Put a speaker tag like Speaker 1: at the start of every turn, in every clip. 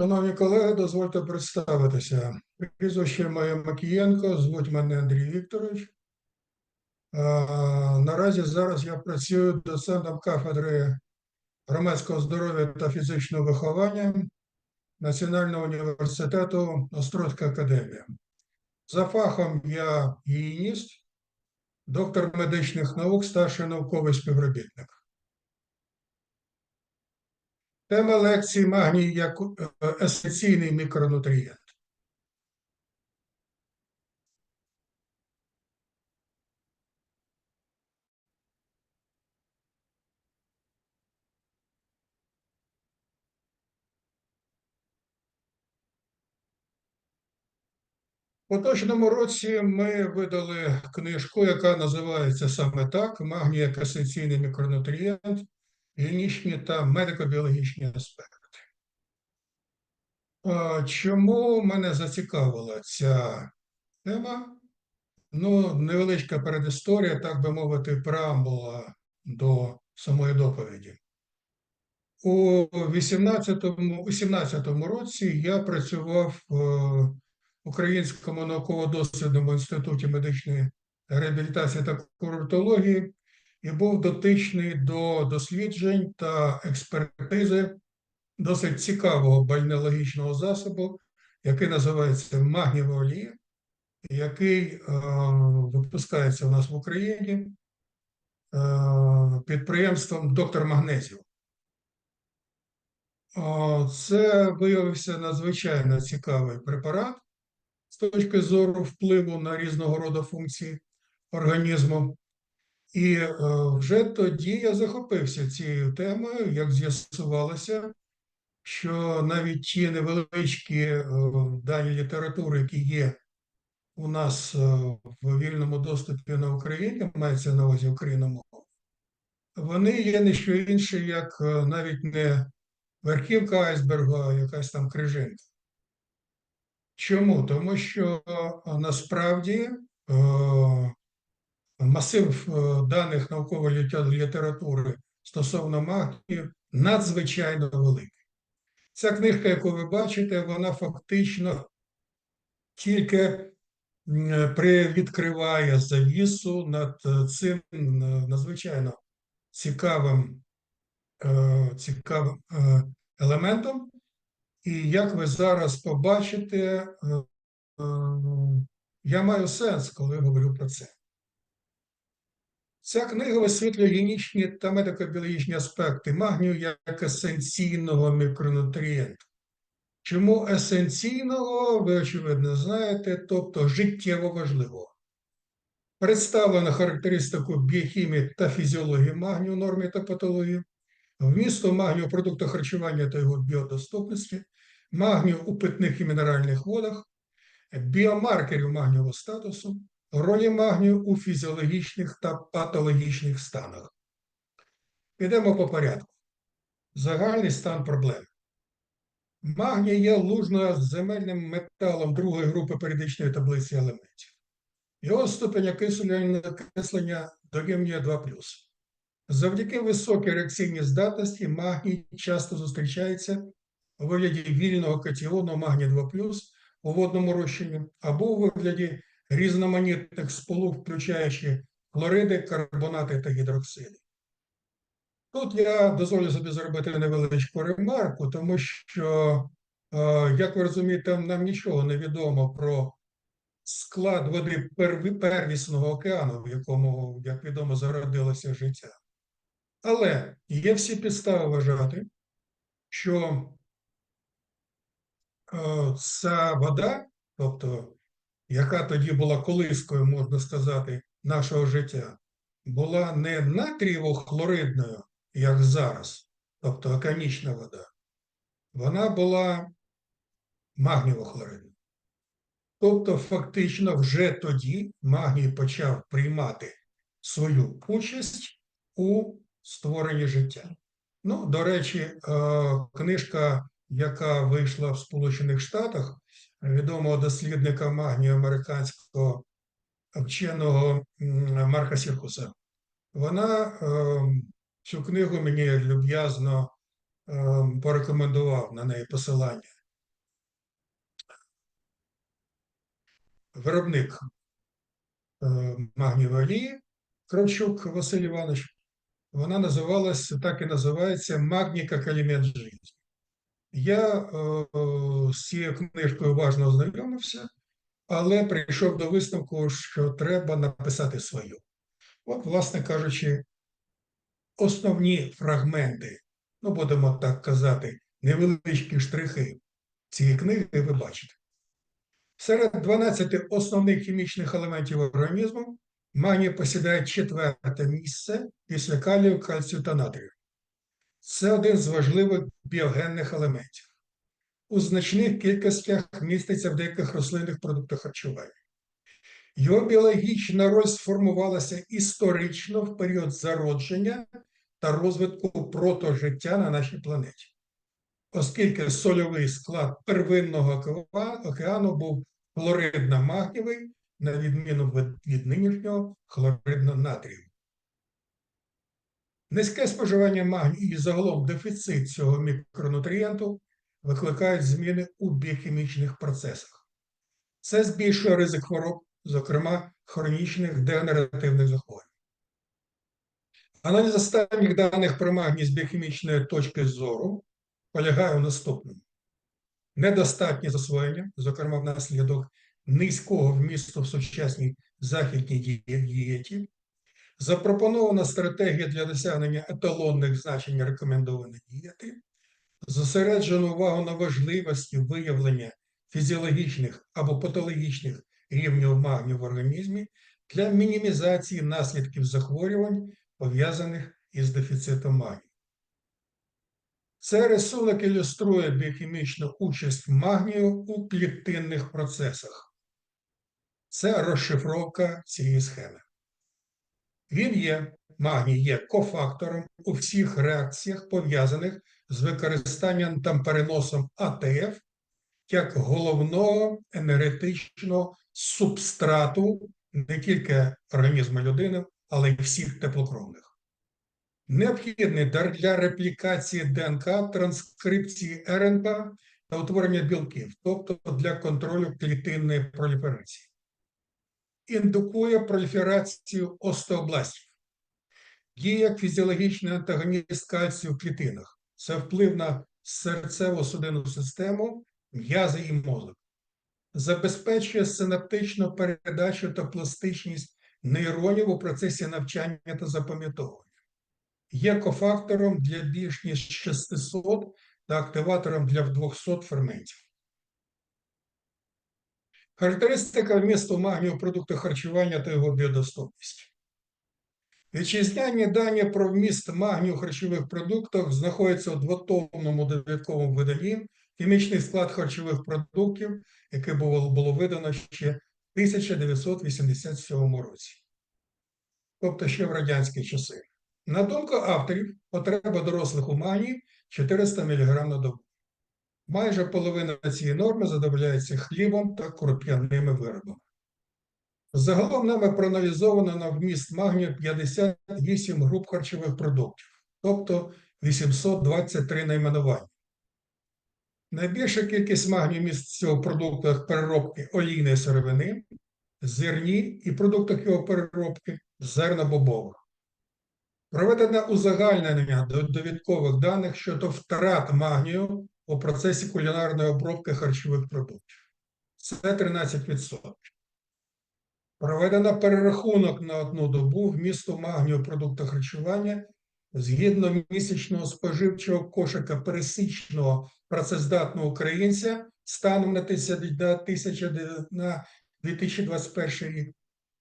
Speaker 1: Шановні колеги, дозвольте представитися. Прізвище моє Макієнко, звуть мене Андрій Вікторович. Е, Наразі зараз я працюю доцентом кафедри громадського здоров'я та фізичного виховання Національного університету Острозька академія. За фахом я гігієніст, доктор медичних наук, старший науковий співробітник. Тема лекції магній як е, есенційний мікронутрієнт. Поточному році ми видали книжку, яка називається саме так: Магній як есенційний мікронутрієнт, гігієнічні та медико-біологічні аспекти. Чому мене зацікавила ця тема? Ну, невеличка передісторія, так би мовити, преамбула до самої доповіді. У 18-му 18 році я працював в Українському науково-дослідному інституті медичної реабілітації та курортології і був дотичний до досліджень та експертизи досить цікавого бальнеологічного засобу, який називається магнієва олія, який е, випускається у нас в Україні е, підприємством Доктор Магнезів. Це виявився надзвичайно цікавий препарат з точки зору впливу на різного роду функції організму. І е, вже тоді я захопився цією темою, як з'ясувалося, що навіть ті невеличкі е, дані літератури, які є у нас е, в вільному доступі на Україні, мається на увазі україномову, вони є не що інше, як навіть не верхівка айсбергу, а якась там крижинка. Чому? Тому що насправді масив е, даних наукової літератури стосовно магнію надзвичайно великий. Ця книжка, яку ви бачите, вона фактично тільки м, привідкриває завісу над е, цим е, надзвичайно цікавим, цікавим елементом. І як ви зараз побачите, я маю сенс, коли говорю про це. Ця книга висвітлює гігієнічні та медико-біологічні аспекти магнію як есенційного мікронутрієнту. Чому есенційного, ви очевидно знаєте, тобто життєво важливого. Представлено характеристику біохімії та фізіології магнію нормі та патології, вмісту магнію у продуктах харчування та його біодоступності, магнію у питних і мінеральних водах, біомаркерів магнієвого статусу, ролі магнію у фізіологічних та патологічних станах. Підемо по порядку. Загальний стан проблем. Магній є лужно-земельним металом другої групи періодичної таблиці елементів. Його ступень окислення дорівнює 2 Завдяки високій реакційній здатності магній часто зустрічається у вигляді вільного катіону магній 2 у водному розчині або у вигляді різноманітних сполук, включаючи хлориди, карбонати та гідроксиди. Тут я дозволю собі зробити невеличку ремарку, тому що, е, як ви розумієте, нам нічого не відомо про склад води перв- первісного океану, в якому, як відомо, зародилося життя. Але є всі підстави вважати, що е, ця вода, тобто яка тоді була колискою, можна сказати, нашого життя, була не натрієво-хлоридною, як зараз, тобто океанічна вода, вона була магнієво-хлоридною. Тобто, фактично, вже тоді магній почав приймати свою участь у створенні життя. Ну, до речі, е, книжка, яка вийшла в Сполучених Штатах, відомого дослідника магнію американського вченого Марка Сіркуса. Вона ем, цю книгу мені люб'язно ем, порекомендував на неї посилання. Виробник е, магнієвої олії Кравчук Василь Іванович, вона називалась, так і називається Магніка Каліменджизм. Я е, з цією книжкою уважно ознайомився, але прийшов до висновку, що треба написати свою. От, власне кажучи, основні фрагменти, ну будемо так казати, невеличкі штрихи цієї книги ви бачите. Серед 12 основних хімічних елементів організму магній посідає четверте місце після калію, кальцію та натрію. Це один з важливих біогенних елементів. У значних кількостях міститься в деяких рослинних продуктах харчування. Його біологічна роль сформувалася історично в період зародження та розвитку протожиття на нашій планеті, оскільки сольовий склад первинного океану був хлоридно-магнієвий, на відміну від нинішнього хлоридно-натрію. Низьке споживання магнію і загалом дефіцит цього мікронутрієнту викликають зміни у біохімічних процесах. Це збільшує ризик хвороб, зокрема хронічних дегенеративних захворювань. Аналіз останніх даних про магній з біохімічної точки зору полягає у наступному: недостатнє засвоєння, зокрема внаслідок низького вмісту в сучасній західній дієті, запропонована стратегія для досягнення еталонних значень рекомендованої дієти, зосереджену увагу на важливості виявлення фізіологічних або патологічних рівнів магнію в організмі для мінімізації наслідків захворювань, пов'язаних із дефіцитом магнію. Цей рисунок ілюструє біохімічну участь магнію у клітинних процесах. Це розшифровка цієї схеми. Він є, магній є кофактором у всіх реакціях, пов'язаних з використанням та переносом АТФ як головного енергетичного субстрату не тільки організму людини, але й всіх теплокровних. Необхідний для реплікації ДНК, транскрипції РНК та утворення білків, тобто для контролю клітинної проліферації. Індукує проліферацію остеобластів. Діє як фізіологічний антагоніст кальцію в клітинах. Це вплив на серцево-судинну систему, м'язи і мозок. Забезпечує синаптичну передачу та пластичність нейронів у процесі навчання та запам'ятовування. Є кофактором для більш ніж 600 та активатором для 200 ферментів. Характеристика вмісту магнію в продуктах харчування та його біодоступність. Вітчизняні дані про вміст магнію в харчових продуктах знаходяться у двотомному довідковому виданні хімічний склад харчових продуктів, яке було, було видано ще в 1987 році, тобто ще в радянські часи. На думку авторів, потреба дорослих у магнії 400 мг на добу. Майже половина цієї норми задовольняється хлібом та круп'яними виробами. Загалом нами проаналізовано на вміст магнію 58 груп харчових продуктів, тобто 823 найменування. Найбільша кількість магнію міститься у продуктах переробки олійної сировини, зерні і продуктах його переробки зернобобових. Проведено узагальнення довідкових даних щодо втрат магнію у процесі кулінарної обробки харчових продуктів. Це 13%. Проведено перерахунок на одну добу вмісту магнію в продуктах харчування згідно місячного споживчого кошика пересічного працездатного українця станом на 2021 рік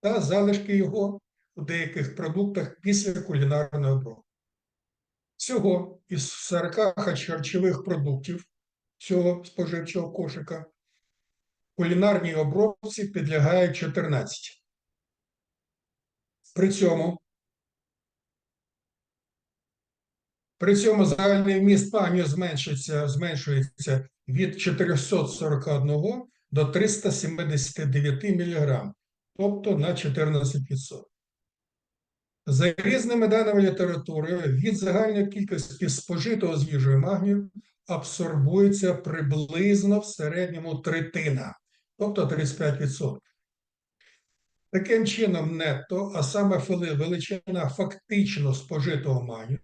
Speaker 1: та залишки його у деяких продуктах після кулінарної обробки. Всього із 40 харчових продуктів цього споживчого кошика кулінарній обробці підлягають 14. При цьому при цьому загальний вміст магнію зменшується, зменшується від 441 до 379 мг, тобто на 14%. За різними даними літератури, від загальної кількості спожитого з магнію абсорбується приблизно в середньому третина, тобто 35%. Таким чином, нетто, а саме величина фактично спожитого магнію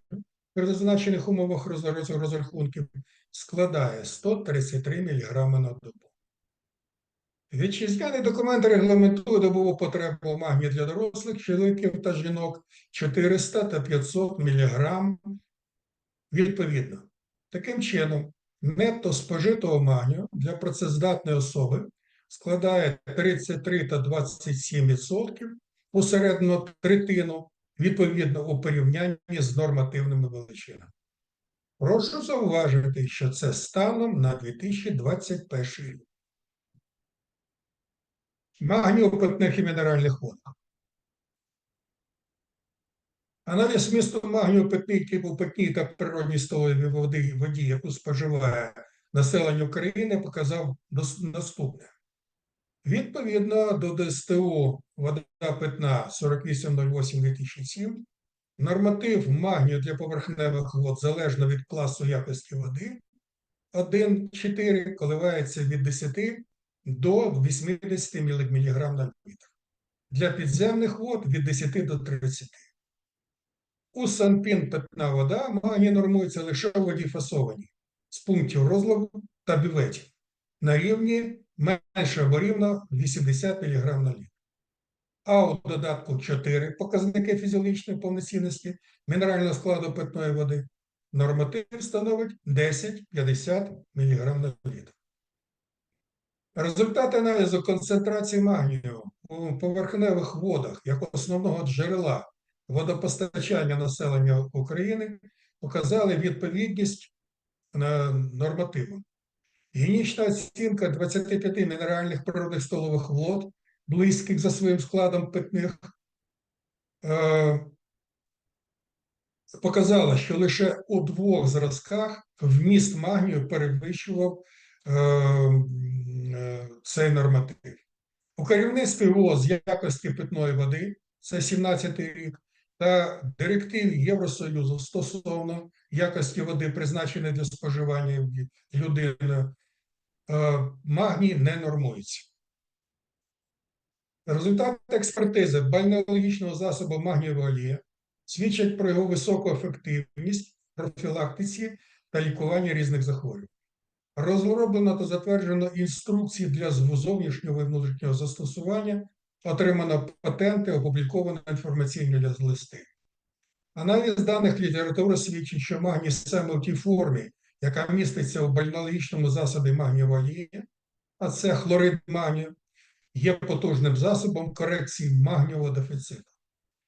Speaker 1: при зазначених умовах роз- роз- розрахунків складає 133 мг на добу. Вітчизняний документ регламентує добову потребу магнію для дорослих чоловіків та жінок 400 та 500 мг відповідно. Таким чином, нетто спожитого магнію для працездатної особи складає 33 та 27 відсотків, посередньо третину, відповідно у порівнянні з нормативними величинами. Прошу зауважити, що це станом на 2021 рік. Магній у питних і мінеральних водах. Аналіз змісту магнію питній та природній столовій води, воді, яку споживає населення України, показав наступне. Відповідно до ДСТУ вода питна 4808-2007, норматив магнію для поверхневих вод залежно від класу якості води 1,4 коливається від 10 до 80 мг на літр. Для підземних вод від 10 до 30. У Санпін питна вода магній нормується лише у воді фасованій з пунктів розливу та бюветів на рівні менше або рівно 80 мг на літр. А у додатку 4 показники фізіологічної повноцінності мінерального складу питної води норматив становить 10-50 мг на літр. Результати аналізу концентрації магнію у поверхневих водах як основного джерела водопостачання населення України показали відповідність е, нормативам. Гігієнічна оцінка 25 мінеральних природних столових вод, близьких за своїм складом питних, е, показала, що лише у двох зразках вміст магнію перевищував е, цей норматив. У керівництві ВОЗ якості питної води, це 17 й рік, та директив Євросоюзу стосовно якості води, призначеної для споживання людиною, е, магній не нормується. Результати експертизи бальнеологічного засобу магнієва олія свідчать про його високу ефективність профілактиці та лікуванні різних захворювань. Розроблено та затверджено інструкції для зовнішнього і внутрішнього застосування, отримано патенти, опубліковано інформаційні листи. Аналіз даних літератури свідчить, що магній саме в тій формі, яка міститься у бальнеологічному засобі магнієвої а це хлорид магнію, є потужним засобом корекції магнієвого дефіциту,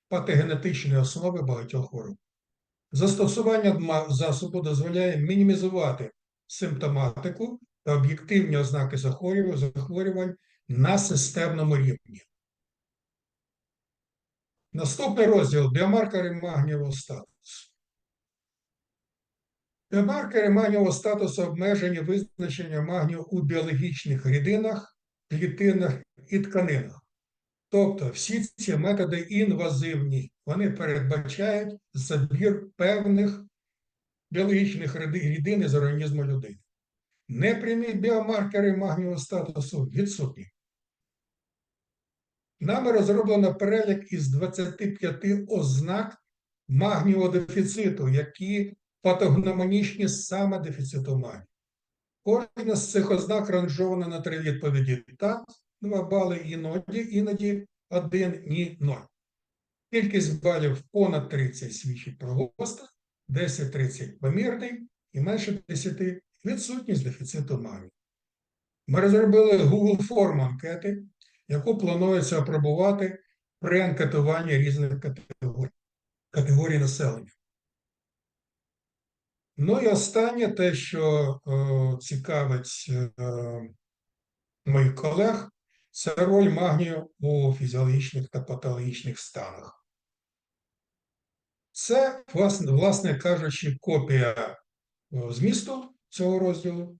Speaker 1: патогенетичної основи багатьох хвороб. Застосування засобу дозволяє мінімізувати симптоматику та об'єктивні ознаки захворювань, на системному рівні. Наступний розділ біомаркери магнієвого статусу. Біомаркери магнієвого статусу обмежені визначення магнію у біологічних рідинах, клітинах і тканинах. Тобто всі ці методи інвазивні, вони передбачають забір певних біологічних ріди- рідин з організму людини. Непрямі біомаркери магнієвого статусу відсутні. Нами розроблено перелік із 25 ознак магнієвого дефіциту, які патогномонічні саме дефіциту магнію. Кожна з цих ознак ранжована на три відповіді так, 2 бали іноді, іноді 1, ні 0. Кількість балів понад 30 свідчить про гостро, 10-30 помірний і менше 10 відсутність дефіциту магнію. Ми розробили Google форму анкети, яку планується опробувати при анкетуванні різних категорій, категорій населення. Ну і останнє те, що е, цікавить е, моїх колег, це роль магнію у фізіологічних та патологічних станах. Це, власне, власне кажучи, копія е, змісту цього розділу.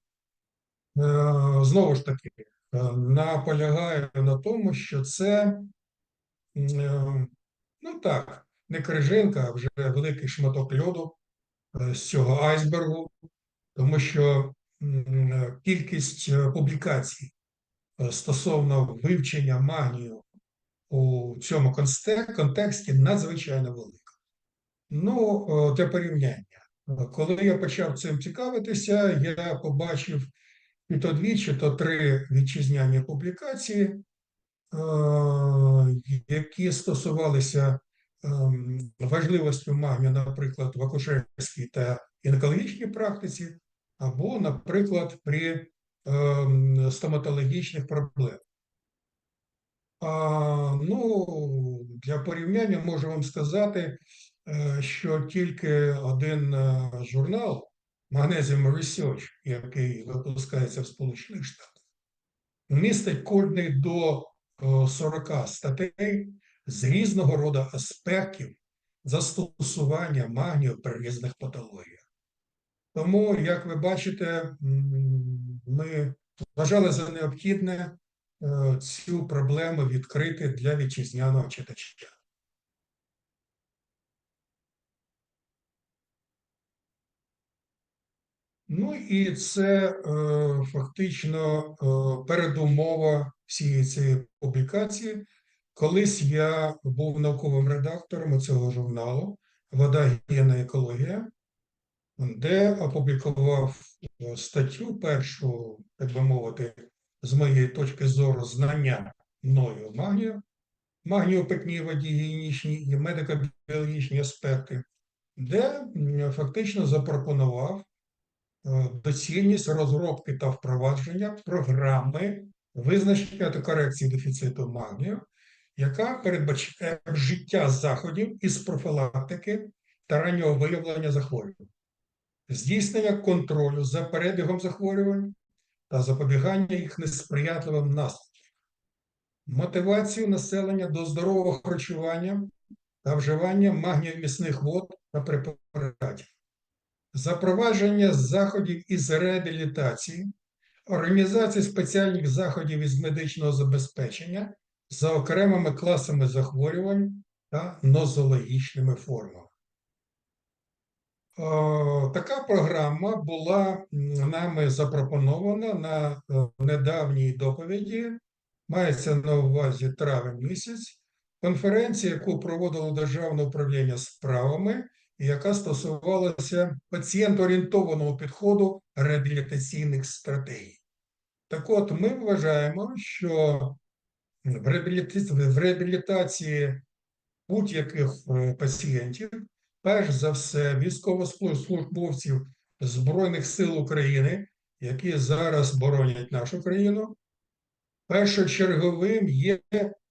Speaker 1: Е, Знову ж таки, е, наполягаю на тому, що це, ну так, не крижинка, а вже великий шматок льоду з цього айсбергу, тому що кількість публікацій стосовно вивчення магнію у цьому контексті надзвичайно велика. Ну, для порівняння, коли я почав цим цікавитися, я побачив і то дві, чи то три вітчизняні публікації, е, які стосувалися ем, важливості магнію, наприклад, в акушерській та гінекологічній практиці, або, наприклад, при ем, стоматологічних проблемах. А, ну, для порівняння можу вам сказати, е, що тільки один е, журнал Magnesium Research, який випускається в Сполучених Штатах, містить кожний до е, 40 статей з різного роду аспектів застосування магнію при різних патологіях. Тому, як ви бачите, ми вважали за необхідне е, цю проблему відкрити для вітчизняного читача. Ну і це е, фактично е, передумова всієї цієї публікації. Колись я був науковим редактором цього журналу Вода, гігієна, екологія, де опублікував е, статтю першу, так би мовити, з моєї точки зору, знання мною магнію, магнію питній воді, гігієнічні і медико-біологічні аспекти, де фактично запропонував доцільність розробки та впровадження програми визначення та корекції дефіциту магнію, яка передбачає вжиття заходів із профілактики та раннього виявлення захворювань, здійснення контролю за перебігом захворювань та запобігання їх несприятливим наслідкам, мотивацію населення до здорового харчування та вживання магнієвмісних вод та препаратів, запровадження заходів із реабілітації, організації спеціальних заходів із медичного забезпечення за окремими класами захворювань та нозологічними формами. Е, Така програма була нами запропонована на е, недавній доповіді. Мається на увазі травень місяць. Конференція, яку проводило Державне управління справами, яка стосувалася пацієнт-орієнтованого підходу реабілітаційних стратегій. Так от, ми вважаємо, що в реабілітації, будь-яких е, пацієнтів, перш за все, військовослужбовців Збройних сил України, які зараз боронять нашу країну, першочерговим є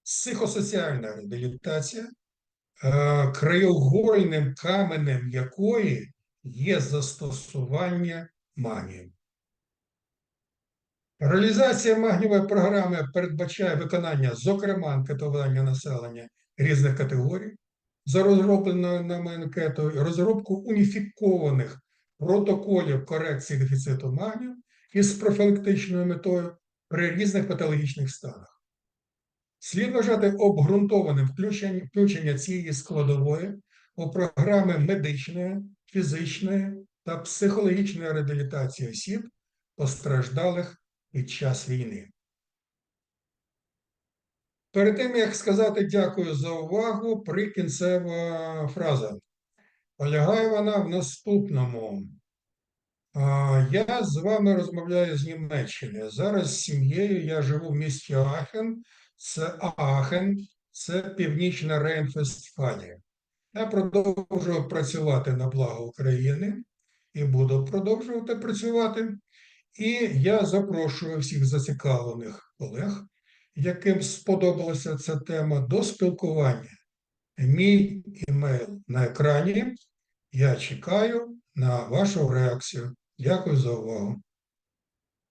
Speaker 1: психосоціальна реабілітація, краєугольним каменем якої є застосування магії. Реалізація магнієвої програми передбачає виконання, зокрема, анкетування населення різних категорій за розробленою нами анкетою, розробку уніфікованих протоколів корекції дефіциту магнію із профілактичною метою при різних патологічних станах. Слід вважати обґрунтованим включення, включення цієї складової у програми медичної, фізичної та психологічної реабілітації осіб, постраждалих під час війни. Перед тим, як сказати дякую за увагу, прикінцева фраза. Полягає вона в наступному. Я з вами розмовляю з Німеччини. Зараз з сім'єю я живу в місті Ахен. Це Ахен, це Північна Рейн-Фестфалія. Я продовжую працювати на благо України і буду продовжувати працювати. І я запрошую всіх зацікавлених колег, яким сподобалася ця тема, до спілкування. Мій імейл на екрані. Я чекаю на вашу реакцію. Дякую за увагу.